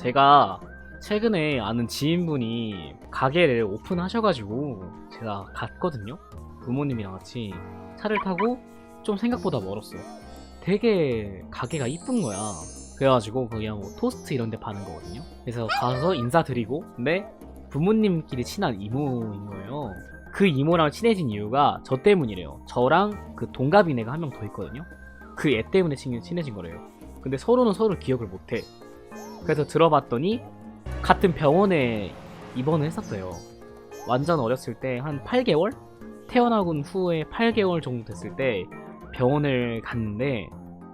제가 최근에 아는 지인분이 가게를 오픈하셔가지고 제가 갔거든요. 부모님이랑 같이 차를 타고 좀 생각보다 멀었어요. 되게 가게가 이쁜 거야. 그래가지고 그냥 뭐 토스트 이런 데 파는 거거든요. 그래서 가서 인사드리고 근데 부모님끼리 친한 이모인 거예요. 그 이모랑 친해진 이유가 저 때문이래요. 저랑 그 동갑인 애가 한 명 더 있거든요. 그 애 때문에 친- 친해진 거래요. 근데 서로는 서로 기억을 못해. 그래서 들어봤더니 같은 병원에 입원을 했었어요. 완전 어렸을 때 한 8개월? 태어나고 후에 8개월 정도 됐을 때 병원을 갔는데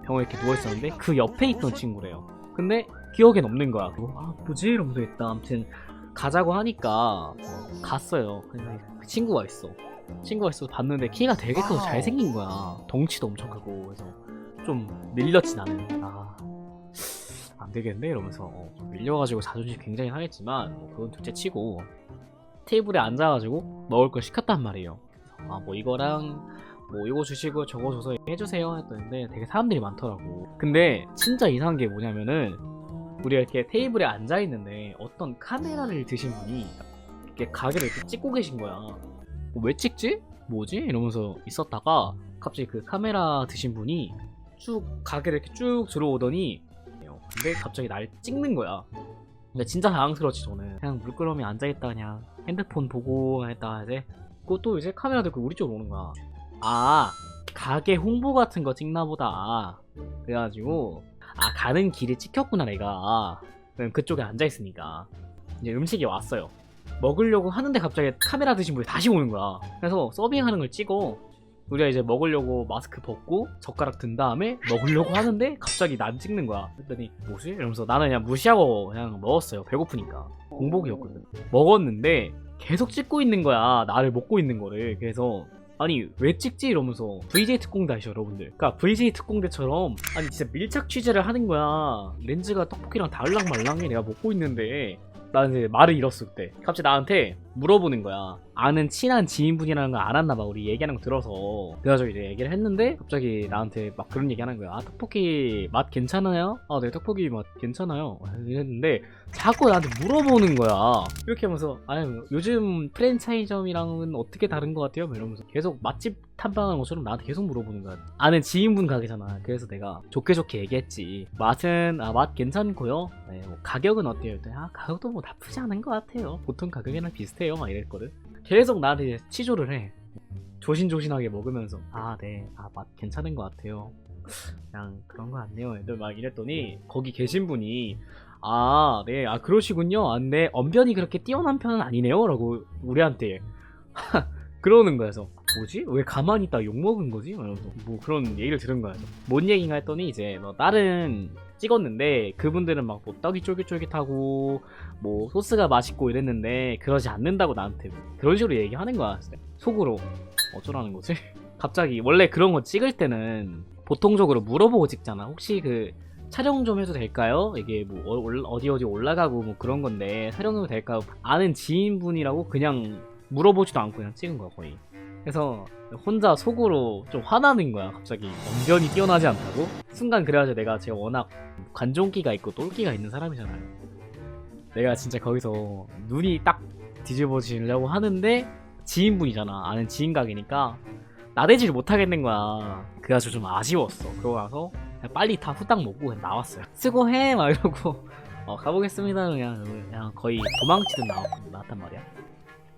병원에 이렇게 누워있었는데 그 옆에 있던 친구래요. 근데 기억엔 없는 거야. 그리고 아 뭐지? 이러면서 있다. 아무튼 가자고 하니까 갔어요. 근데 그 친구가 있어. 친구가 있어서 봤는데 키가 되게 크고 잘생긴 거야. 덩치도 엄청 크고 그래서 좀 밀렸지 나는. 아, 안 되겠네 이러면서 어, 좀 밀려가지고 자존심 굉장히 상했지만 뭐 그건 둘째 치고 테이블에 앉아가지고 먹을 걸 시켰단 말이에요. 아 뭐 이거랑 뭐 이거 주시고 저거 줘서 해주세요 했는데 되게 사람들이 많더라고. 근데 진짜 이상한 게 뭐냐면은 우리가 이렇게 테이블에 앉아 있는데 어떤 카메라를 드신 분이 이렇게 가게를 이렇게 찍고 계신 거야. 어, 왜 찍지? 뭐지? 이러면서 있었다가 갑자기 그 카메라 드신 분이 쭉 가게를 이렇게 쭉 들어오더니 근데 갑자기 날 찍는 거야. 근데 진짜 당황스러웠지 저는. 그냥 물끄러미 앉아있다 그냥 핸드폰 보고 했다 이제 그것도 이제 카메라 들고 우리 쪽으로 오는 거야. 아 가게 홍보 같은 거 찍나 보다. 그래가지고 아 가는 길에 찍혔구나 내가. 그쪽에 앉아있으니까 이제 음식이 왔어요. 먹으려고 하는데 갑자기 카메라 드신 분이 다시 오는 거야. 그래서 서빙하는 걸 찍어. 우리가 이제 먹으려고 마스크 벗고 젓가락 든 다음에 먹으려고 하는데 갑자기 난 찍는 거야. 그랬더니 뭐지? 이러면서 나는 그냥 무시하고 그냥 먹었어요. 배고프니까. 공복이었거든. 먹었는데 계속 찍고 있는 거야. 나를 먹고 있는 거를. 그래서 아니 왜 찍지 이러면서 VJ 특공대 아시죠 여러분들 그러니까 VJ 특공대처럼 아니 진짜 밀착 취재를 하는 거야 렌즈가 떡볶이랑 달랑말랑해 내가 먹고 있는데 이제 말을 잃었을 때 갑자기 나한테 물어보는 거야. 아는 친한 지인분이라는 걸 알았나 봐 우리 얘기하는 거 들어서. 그래가지고 이제 얘기를 했는데 갑자기 나한테 막 그런 얘기 하는 거야. 아 떡볶이 맛 괜찮아요? 아 네 떡볶이 맛 괜찮아요. 이랬는데 자꾸 나한테 물어보는 거야. 이렇게 하면서 아니 요즘 프랜차이점이랑은 어떻게 다른 것 같아요? 막 이러면서 계속 맛집 탐방하는 것처럼 나한테 계속 물어보는 거야. 아는 지인분 가게잖아. 그래서 내가 좋게 좋게 얘기했지. 맛은 아 맛 괜찮고요. 네, 뭐 가격은 어때요? 그랬더니 아 가격도 뭐 나쁘지 않은 것 같아요. 보통 가격이랑 비슷해요. 막 이랬거든. 계속 나한테 치조를 해. 조신조신하게 먹으면서 아 네 아 맛 괜찮은 것 같아요. 그냥 그런 거 같네요. 애들 막 이랬더니 거기 계신 분이 아, 네, 아, 그러시군요. 아, 네, 언변이 그렇게 뛰어난 편은 아니네요. 라고, 우리한테. 그러는 거여서 뭐지? 왜 가만히 있다 욕먹은 거지? 이러면서 뭐 그런 얘기를 들은 거야. 뭔 얘기인가 했더니 이제 뭐 다른 찍었는데 그분들은 막 뭐 떡이 쫄깃쫄깃하고 뭐 소스가 맛있고 이랬는데 그러지 않는다고 나한테 그런 식으로 얘기하는 거야. 속으로 어쩌라는 거지? 갑자기 원래 그런 거 찍을 때는 보통적으로 물어보고 찍잖아. 혹시 그 촬영 좀 해도 될까요? 이게 뭐 어- 올- 어디 어디 올라가고 뭐 그런 건데 촬영 좀 될까요? 아는 지인분이라고 그냥 물어보지도 않고 그냥 찍은 거야 거의. 그래서 혼자 속으로 좀 화나는 거야 갑자기. 언변이 뛰어나지 않다고? 순간 그래가지고 내가 제가 워낙 관종기가 있고 똘끼가 있는 사람이잖아요. 내가 진짜 거기서 눈이 딱 뒤집어지려고 하는데 지인분이잖아. 아는 지인 가게니까. 나대지를 못하겠는 거야. 그래가지고 좀 아쉬웠어. 그러고 나서 빨리 다 후딱 먹고 그냥 나왔어요. 수고해! 막 이러고. 어, 가보겠습니다. 그냥, 그냥 거의 도망치듯 나왔, 나왔단 말이야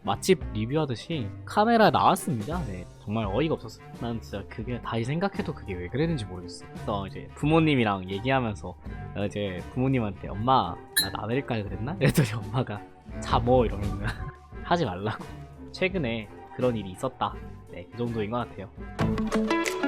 맛집 리뷰하듯이 카메라에 나왔습니다. 네, 정말 어이가 없었어. 난 진짜 그게 다시 생각해도 그게 왜 그랬는지 모르겠어. 그래서 이제 부모님이랑 얘기하면서 내가 이제 부모님한테 엄마 나 나댈까 그랬나? 그랬더니 엄마가 자뭐 이러는 거야. 하지 말라고. 최근에 그런 일이 있었다. 네, 그 정도인 것 같아요.